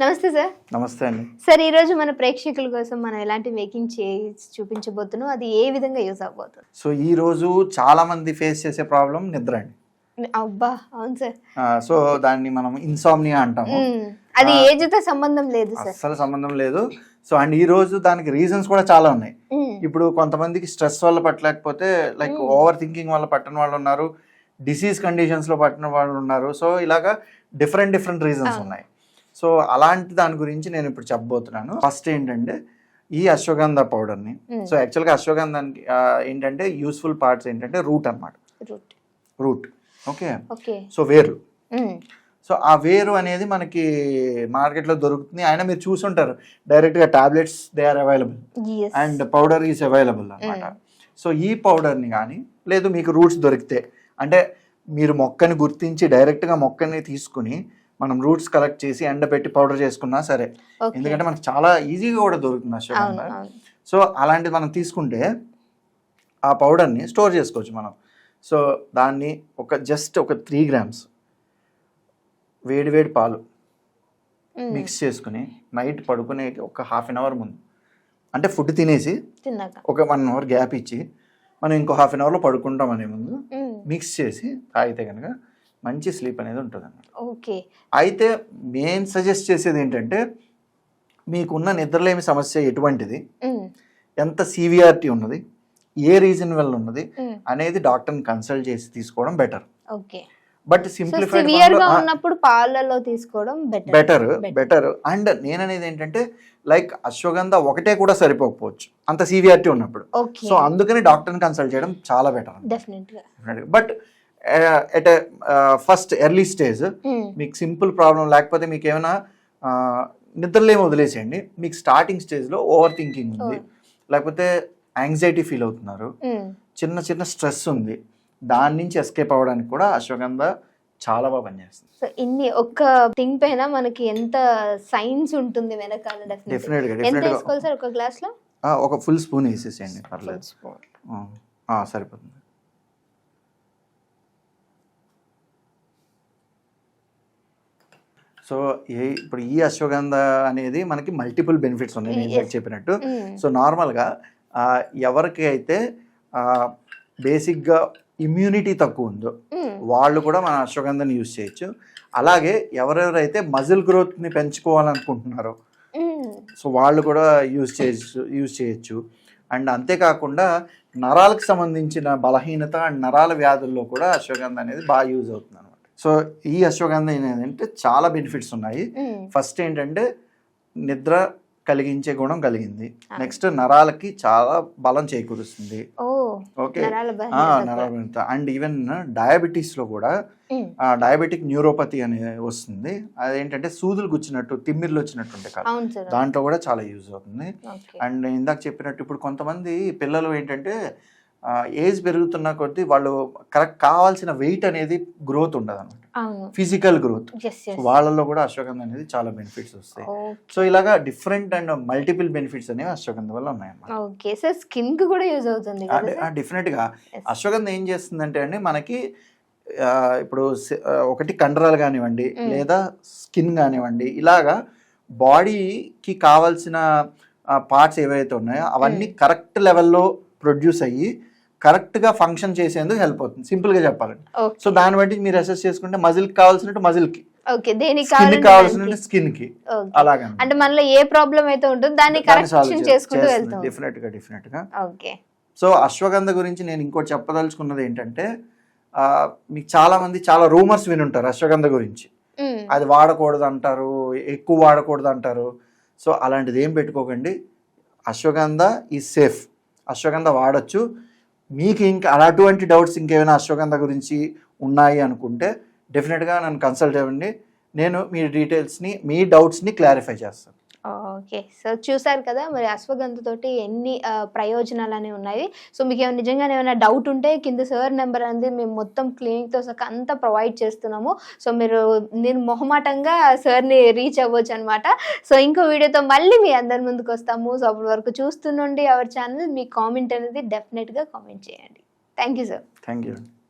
నమస్తే సార్. నమస్తే అండి. సార్ ఈ రోజు మన ప్రేక్షకుల కోసం మనం ఎలాంటి మేకింగ్ చేసి చూపించబోతున్నాం? అది ఏ విధంగా యూజ్ అవబోతుంది సో ఈ రోజు చాలా మంది ఫేస్ చేసే ప్రాబ్లం నిద్ర అండి. అబ్బా! అవును సార్. సో దాన్ని మనం ఇన్సామ్నియా అంటాము. అది ఏజ్తో సంబంధం లేదు సార్. అస్సలు సంబంధం లేదు. సో అండ్ ఈ రోజు దానికి రీజన్స్ కూడా చాలా ఉన్నాయి. ఇప్పుడు కొంతమందికి స్ట్రెస్ వల్ల పట్టలేకపోతే లైక్ ఓవర్ థింకింగ్ వల్ల పట్టిన వాళ్ళు ఉన్నారు. డిసీజ్ కండిషన్స్లో పట్టిన వాళ్ళు ఉన్నారు. సో ఇలాగా డిఫరెంట్ డిఫరెంట్ రీజన్స్. ఉన్నాయి. సో అలాంటి దాని గురించి నేను ఇప్పుడు చెప్పబోతున్నాను. ఫస్ట్ ఏంటంటే ఈ అశ్వగంధ పౌడర్ని. సో యాక్చువల్గా అశ్వగంధానికి ఆ, ఏంటంటే యూస్ఫుల్ పార్ట్స్ ఏంటంటే రూట్ అన్నమాట. Root okay? సో వేరు. సో ఆ వేరు అనేది మనకి మార్కెట్లో దొరుకుతుంది. అయినా మీరు చూసుంటారు డైరెక్ట్గా tablets they are available Yes. And powder is available అనమాట సో ఈ పౌడర్ని కానీ లేదు మీకు రూట్స్ దొరికితే అంటే మీరు మొక్కని గుర్తించి డైరెక్ట్గా మొక్కని తీసుకుని మనం రూట్స్ కలెక్ట్ చేసి ఎండబెట్టి పౌడర్ చేసుకున్నా సరే. ఎందుకంటే మనకి చాలా ఈజీగా కూడా దొరుకుతుంది అశ్వగంధ సో అలాంటిది మనం తీసుకుంటే ఆ పౌడర్ని స్టోర్ చేసుకోవచ్చు మనం సో దాన్ని ఒక జస్ట్ ఒక త్రీ గ్రామ్స్ వేడి వేడి పాలు. మిక్స్ చేసుకుని నైట్ పడుకునే ఒక హాఫ్ అన్ అవర్ ముందు అంటే ఫుడ్ తినేసి ఒక వన్ అవర్ గ్యాప్ ఇచ్చి మనం ఇంకో హాఫ్ అన్ అవర్లో పడుకుంటాం అనే ముందు. మిక్స్ చేసి తాగితే కనుక మంచి స్లీప్ అనేది ఉంటుంది అన్నమాట ఓకే. అయితే నేను సజెస్ట్ చేసేది ఏంటంటే మీకున్న నిద్రలేమి సమస్య ఎటువంటిది. ఎంత సివియారిటీ ఉన్నది? ఏ రీజన్ వల్ల ఉన్నది. అనేది డాక్టర్ని కన్సల్ట్ చేసి తీసుకోవడం బెటర్. ఓకే. బట్ సింప్లిఫైడ్ ఉన్నప్పుడు పాలలో తీసుకోవడం బెటర్. బెటర్ అండ్ నేననేది ఏంటంటే లైక్ అశ్వగంధ ఒకటే కూడా సరిపోకపోవచ్చు. అంత సివియారిటీ ఉన్నప్పుడు. సో అందుకని డాక్టర్ని కన్సల్ట్ చేయడం చాలా better but at first early stage. మీకు సింపుల్ ప్రాబ్లం లేకపోతే మీకు ఏమైనా ఆ, నిద్రలేమి వదిలేసేయండి. మీకు స్టార్టింగ్ స్టేజ్లో ఓవర్ థింకింగ్ ఉంది. Oh. లేకపోతే యాంగ్జైటీ ఫీల్ అవుతున్నారు. మ్మ్. చిన్న చిన్న స్ట్రెస్ ఉంది. దాని నుంచి ఎస్కేప్ అవ్వడానికి కూడా అశ్వగంధ చాలా బాగా పనిచేస్తుంది. సో ఇన్ని ఒక్క థింగ్ పైన మనకి ఎంత సైన్స్ ఉంటుంది వెనకాల డెఫినెట్ ఎంత వేసుకోవాలి సార్? ఒక గ్లాస్లో? ఒక ఫుల్ స్పూన్ వేసేసేయండి పర్లేదు. సరిపోతుంది. సో ఏ ఇప్పుడు ఈ అశ్వగంధ అనేది మనకి మల్టిపుల్ బెనిఫిట్స్ ఉన్నాయి నేను. చెప్పినట్టు. సో నార్మల్గా ఎవరికి అయితే బేసిక్గా ఇమ్యూనిటీ తక్కువ ఉందో వాళ్ళు కూడా మన అశ్వగంధని యూజ్ చేయొచ్చు. అలాగే ఎవరెవరైతే మజిల్ గ్రోత్ని పెంచుకోవాలనుకుంటున్నారో సో వాళ్ళు కూడా యూజ్ చేయొచ్చు యూజ్ చేయొచ్చు. అండ్ అంతేకాకుండా నరాలకు సంబంధించిన బలహీనత అండ్ నరాల వ్యాధుల్లో కూడా అశ్వగంధ అనేది బాగా యూజ్ అవుతుంది అనమాట సో ఈ అశ్వగంధ ఏంటంటే చాలా బెనిఫిట్స్ ఉన్నాయి. ఫస్ట్ ఏంటంటే నిద్ర కలిగించే గుణం కలిగింది. నెక్స్ట్ నరాలకి చాలా బలం చేకూరుస్తుంది. ఓకే. నరాల అండ్ ఈవెన్ డయాబెటీస్లో కూడా మ్మ్. డయాబెటిక్ న్యూరోపతి అనేది వస్తుంది. అదేంటంటే సూదులు గుచ్చినట్టు తిమ్మిర్లు వచ్చినట్టు ఉంటాయి కదా దాంట్లో కూడా చాలా యూజ్ అవుతుంది. అండ్ ఇందాక చెప్పినట్టు ఇప్పుడు కొంతమంది పిల్లలు ఏంటంటే ఏజ్ పెరుగుతున్న కొద్దీ వాళ్ళు కరెక్ట్ కావాల్సిన వెయిట్ అనేది గ్రోత్ ఉండదు అనమాట ఫిజికల్ గ్రోత్ వాళ్ళల్లో కూడా అశ్వగంధ అనేది చాలా బెనిఫిట్స్ వస్తాయి. సో ఇలాగా డిఫరెంట్ అండ్ మల్టిపుల్ బెనిఫిట్స్ అనేవి అశ్వగంధ వల్ల ఉన్నాయన్నమాట. ఓకే సార్ స్కిన్కి కూడా యూజ్ అవుతుంది గా. అశ్వగంధ ఏం చేస్తుందంటే అండి మనకి ఇప్పుడు ఒకటి కండరాలు కానివ్వండి Mm. లేదా స్కిన్ కానివ్వండి ఇలాగా బాడీకి కావాల్సిన పార్ట్స్ ఏవైతే ఉన్నాయో అవన్నీ కరెక్ట్ లెవెల్లో ప్రొడ్యూస్ అయ్యి కరెక్ట్గా ఫంక్షన్ చేసేందుకు హెల్ప్ అవుతుంది. సింపుల్గా చెప్పాలండి ఓకే సో దాన్ని బట్టి మీరు అసెస్ చేసుకుంటే మజిల్కి కావాల్సినట్టు మజిల్కి. ఓకే దేనికి కావాల్సిన. స్కిన్కి. అలాగని అంటే మనలో ఏ ప్రాబ్లం అయితే ఉంటుందో దాన్ని కరెక్షన్ చేసుకుంటూ వెళ్తాం. డెఫినెట్గా డెఫినెట్గా. ఓకే సో అశ్వగంధ గురించి నేను ఇంకోటి చెప్పదలుచుకున్నది ఏంటంటే మీకు చాలా మంది చాలా రూమర్స్ వినుంటారు అశ్వగంధ గురించి. మ్మ్. అది వాడకూడదు అంటారు ఎక్కువ వాడకూడదు అంటారు. సో అలాంటిది ఏం పెట్టుకోకండి. అశ్వగంధ ఈ సేఫ్ అశ్వగంధ వాడచ్చు. మీకు ఇంకా అలాంటి డౌట్స్ ఇంకేమైనా అశ్వగంధ గురించి ఉన్నాయి అనుకుంటే డెఫినెట్గా నన్ను కన్సల్ట్ అవ్వండి. నేను మీ డీటెయిల్స్ని మీ డౌట్స్ని క్లారిఫై చేస్తాను. ఓకే. సో చూసారు కదా మరి అశ్వగంధతోటి ఎన్ని ప్రయోజనాలు అనేవి ఉన్నాయి. సో మీకు ఏమైనా నిజంగానే ఏమైనా డౌట్ ఉంటే కింద సార్ నెంబర్ అనేది మేము మొత్తం క్లినిక్తో సహా అంతా ప్రొవైడ్ చేస్తున్నాము. సో మీరు నేను మొహమాటంగా సార్ని రీచ్ అవ్వచ్చు అనమాట సో ఇంకో వీడియోతో మళ్ళీ మీ అందరి ముందుకు వస్తాము. సో అప్పటి వరకు చూస్తుండండి అవర్ ఛానల్ మీ కామెంట్ అనేది డెఫినెట్గా కామెంట్ చేయండి. Thank you sir thank you